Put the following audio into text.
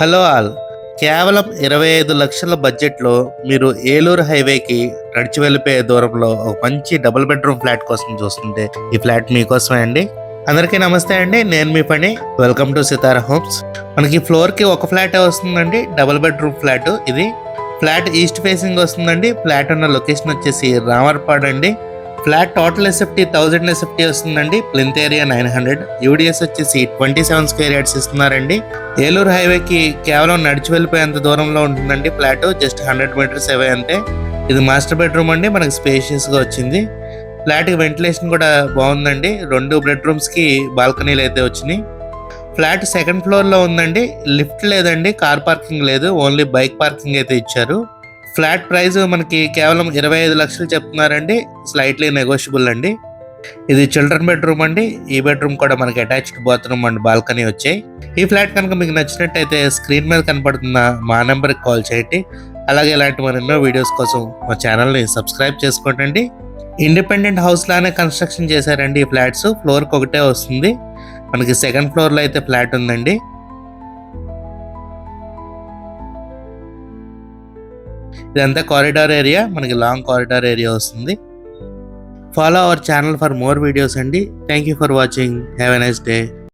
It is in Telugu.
Hello all. కేవలం ఇరవై ఐదు లక్షల బడ్జెట్లో మీరు ఏలూరు హైవేకి నడిచి వెళ్ళిపోయే దూరంలో ఒక మంచి డబుల్ బెడ్రూమ్ ఫ్లాట్ కోసం చూస్తుంటే ఈ ఫ్లాట్ మీకోసమే అండి. అందరికీ నమస్తే అండి. నేను మీ పని. Welcome to Sitara homes. మనకి ఫ్లోర్కి ఒక ఫ్లాటే వస్తుందండి. డబుల్ బెడ్రూమ్ ఫ్లాట్ ఇది. ఫ్లాట్ ఈస్ట్ ఫేసింగ్ వస్తుందండి. ఫ్లాట్ ఉన్న లొకేషన్ వచ్చేసి రామర్పాడ్ అండి. Flat total SFT thousand SFT వస్తుందండి. Plinth area nine hundred. UDS వచ్చేసి ట్వంటీ సెవెన్ స్క్వేర్ యార్డ్స్ ఇస్తున్నారండి. ఏలూరు హైవేకి కేవలం నడిచి వెళ్ళిపోయేంత దూరంలో ఉంటుందండి flat. Just hundred meters away అంతే. ఇది మాస్టర్ బెడ్రూమ్ అండి. మనకి స్పేషియస్గా వచ్చింది. ఫ్లాట్కి వెంటిలేషన్ కూడా బాగుందండి. రెండు బెడ్రూమ్స్కి బాల్కనీలు అయితే వచ్చినాయి. ఫ్లాట్ సెకండ్ ఫ్లోర్లో ఉందండి. లిఫ్ట్ లేదండి. కార్ పార్కింగ్ లేదు. ఓన్లీ బైక్ పార్కింగ్ అయితే ఇచ్చారు. ఫ్లాట్ ప్రైస్ మనకి కేవలం ఇరవై ఐదు లక్షలు చెప్తున్నారండి. స్లైట్లీ నెగోషియబుల్ అండి. ఇది చిల్డ్రన్ బెడ్రూమ్ అండి. ఈ బెడ్రూమ్ కూడా మనకి అటాచ్డ్ బాత్రూమ్ అండ్ బాల్కనీ వచ్చాయి. ఈ ఫ్లాట్ కనుక మీకు నచ్చినట్టయితే స్క్రీన్ మీద కనపడుతున్న మా నెంబర్కి కాల్ చేయండి. అలాగే ఇలాంటి మరెన్నో వీడియోస్ కోసం మా ఛానల్ని సబ్స్క్రైబ్ చేసుకోండి. ఇండిపెండెంట్ హౌస్ లానే కన్స్ట్రక్షన్ చేశారండి ఈ ఫ్లాట్స్. ఫ్లోర్కి ఒకటే వస్తుంది. మనకి సెకండ్ ఫ్లోర్లో అయితే ఫ్లాట్ ఉందండి. ఇదంతా కారిడార్ ఏరియా మనకి లాంగ్ కారిడార్ ఏరియా వస్తుంది. Follow our channel for more videos అండి. Thank you for watching have a nice day